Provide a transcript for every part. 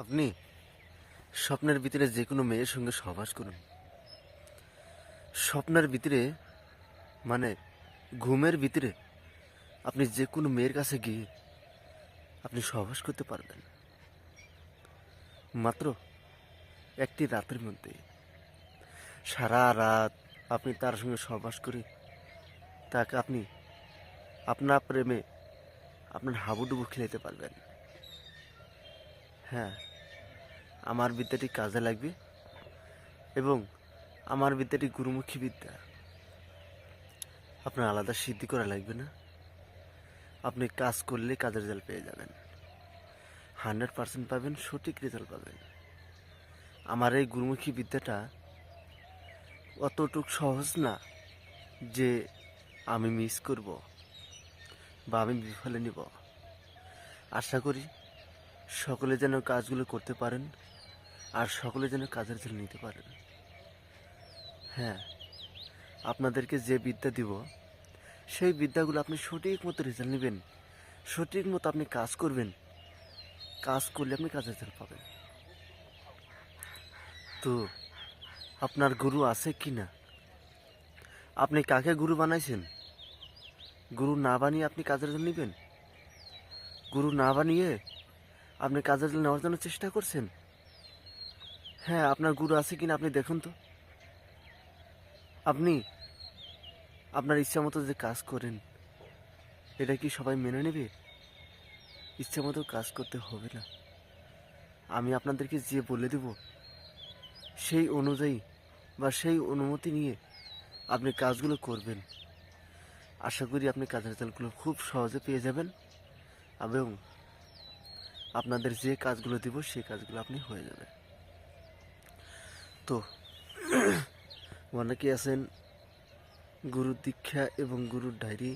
আপনি স্বপ্নের ভিতরে যে কোনো মেয়ের সঙ্গে সহবাস করুন। স্বপ্নের ভিতরে মানে ঘুমের ভিতরে আপনি যে কোনো মেয়ের কাছে গিয়ে আপনি সহবাস করতে পারবেন। মাত্র একটি রাতের মধ্যে। সারা রাত আপনি তার সঙ্গে সহবাস করে তাকে আপনি আপনার প্রেমে আপনার হাবুডুবু খেলাতে পারবেন। হ্যাঁ। আমার বিদ্যাটি কাজে লাগবে এবং আমার বিদ্যাটি গুরুমুখী বিদ্যা। আপনার আলাদা সিদ্ধি করা লাগবে না। আপনি কাজ করলে কাজের রেজাল্ট পেয়ে যাবেন। হান্ড্রেড পার্সেন্ট পাবেন, সঠিক রেজাল্ট পাবেন। আমার এই গুরুমুখী বিদ্যাটা অতটুক সহজ না যে আমি মিস করব বা আমি বিফলে নিব। আশা করি সকলে যেন কাজগুলো করতে পারেন আর সকলে যেন কাজের জন্য নিতে পারেন। হ্যাঁ আপনাদেরকে যে বিদ্যা দিব, সেই বিদ্যাগুলো আপনি সঠিক মতো রেজাল্ট নেবেন, সঠিক মতো আপনি কাজ করবেন, কাজ করলে আপনি কাজের রেজাল্ট পাবেন। তো, আপনার গুরু আছে কি না? আপনি কাকে গুরু বানাইছেন? গুরু না বানিয়ে আপনি কাজের জন্য নেবেন? গুরু না বানিয়ে আপনি কাজের জন্য নেওয়ার জন্য চেষ্টা করছেন? হ্যাঁ আপনার গুরু আছে কিনা আপনি দেখুন তো। আপনি, আপনার ইচ্ছা মতো যে কাজ করেন, এটা কি সবাই মেনে নেবে? ইচ্ছা মতো কাজ করতে হবে না। আমি আপনাদেরকে যে বলে দেব, সেই অনুযায়ী বা সেই অনুমতি নিয়ে আপনি কাজগুলো করবেন। আশা করি আপনি কাজের রেজাল্টগুলো খুব সহজে পেয়ে যাবেন এবং আপনাদের যে কাজগুলো দিব, সেই কাজগুলো আপনি হয়ে যাবে। তো অনেকে আছেন? গুরুর দীক্ষা এবং গুরুর ডায়েরি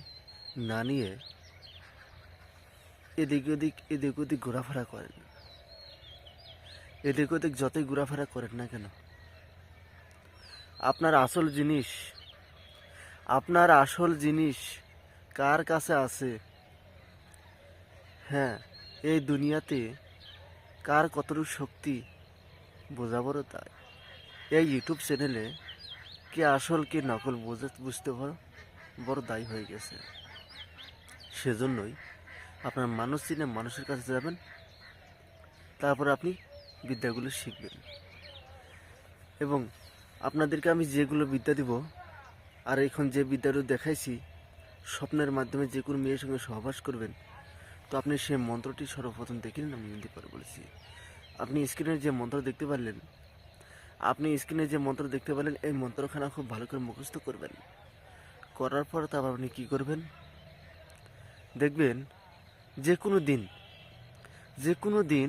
না নিয়ে এদিক ওদিক এদিক ওদিক ঘোরাফেরা করেন। এদিক ওদিক যতই ঘোরাফেরা করেন না কেন, আপনার আসল জিনিস, আপনার আসল জিনিস কার কাছে আছে? হ্যাঁ এই দুনিয়াতে কার কতটুকু শক্তি বোঝাবো তাই? এই ইউটিউব চ্যানেলে কে আসল, কে নকল বোঝা, বুঝতে বড় বড় দায়ী হয়ে গেছে। সেজন্যই আপনার মানুষ চিনে মানুষের কাছে যাবেন, তারপর আপনি বিদ্যাগুলো শিখবেন। এবং আপনাদেরকে আমি যেগুলো বিদ্যা দিব, আর এখন যে বিদ্যাগুলো দেখাইছি, স্বপ্নের মাধ্যমে যে কোনো মেয়ের সঙ্গে সহবাস করবেন তো আপনি সেই মন্ত্রটি সর্বপ্রথম দেখে নিন, আমি হিন্দি পরে বলেছি। আপনি স্ক্রিনে যে মন্ত্র দেখতে পারলেন, আপনি স্ক্রিনে যে মন্ত্র দেখতে পেলেন এই মন্ত্রখানা খুব ভালো করে মুখস্থ করবেন। করার পর তারপর আপনি কী করবেন? দেখবেন যে কোনো দিন যে কোনো দিন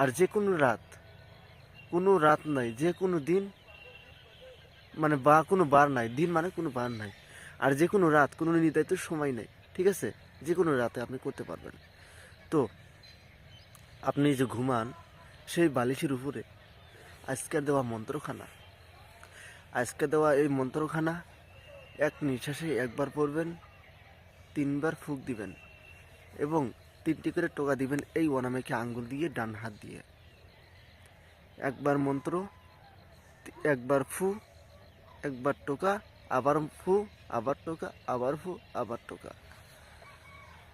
আর যে কোনো রাত কোনো রাত নাই যে কোনো দিন মানে বা কোনো বার নাই, দিন মানে কোনো বার নাই। আর যে কোনো রাত, কোনো নির্ধারিত সময় নেই, ঠিক আছে? যে কোনো রাতে আপনি করতে পারবেন। তো, আপনি যে ঘুমান, সেই বালিশের উপরে আজকে দেওয়া মন্ত্রখানা আজকে দেওয়া এই মন্ত্রখানা এক নিঃশ্বাসে একবার পড়বেন, তিনবার ফুক দিবেন এবং তিনটি করে টোকা দিবেন এই অনামেকে আঙ্গুল দিয়ে ডান হাত দিয়ে। একবার মন্ত্র, একবার ফু, একবার টোকা, আবার ফু, আবার টোকা, আবার ফু, আবার টোকা।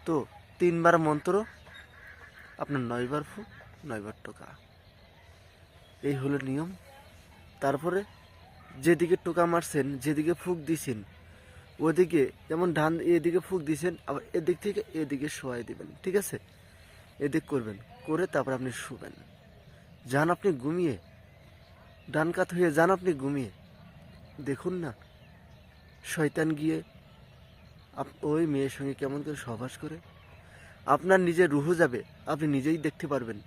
তো তিনবার মন্ত্র, আপনার নয়বার ফু নয়বার টোকা। এই হলো নিয়ম। তারপরে যেদিকে টোকা মারছেন, যেদিকে ফুক দিছেন, ওদিকে যেমন ডান এদিকে ফুক দিছেন, আবার এদিক থেকে এদিকে শোয়াই দিবেন, ঠিক আছে? এদিক করবেন, করে তারপর আপনি শুবেন। যান আপনি ঘুমিয়ে, ডান কাত হয়ে যান আপনি ঘুমিয়ে। দেখুন না, শয়তান গিয়ে ওই মেয়ের সঙ্গে কেমন করে সহবাস করে? আপনার নিজের রুহু যাবে, আপনি নিজেই দেখতে পারবেন।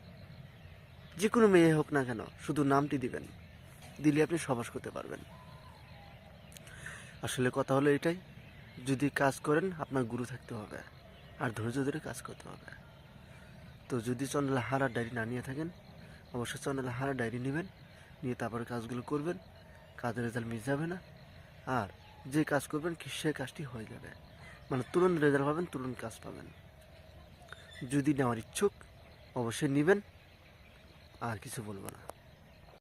যে কোনো মেয়ে হোক না কেন, শুধু নামটি দিবেন, দিলে আপনি সবাস করতে পারবেন। আসলে কথা হলো এটাই, যদি কাজ করেন, আপনার গুরু থাকতে হবে, আর ধৈর্য ধরে কাজ করতে হবে। তো যদি চন্দ্রা হারা ডায়েরি না নিয়ে থাকেন, অবশ্যই চন্দ্রা হারা ডায়েরি নেবেন, নিয়ে তারপরে কাজগুলো করবেন, কাজের রেজাল্ট মিস যাবে না, আর যে কাজ করবেন, সে কাজটি হয়ে যাবে। মানে তুরন্ত রেজাল্ট পাবেন তুরন্ত কাজ পাবেন। যদি নেওয়ার ইচ্ছুক, অবশ্যই নেবেন, আর কিছু বলব না।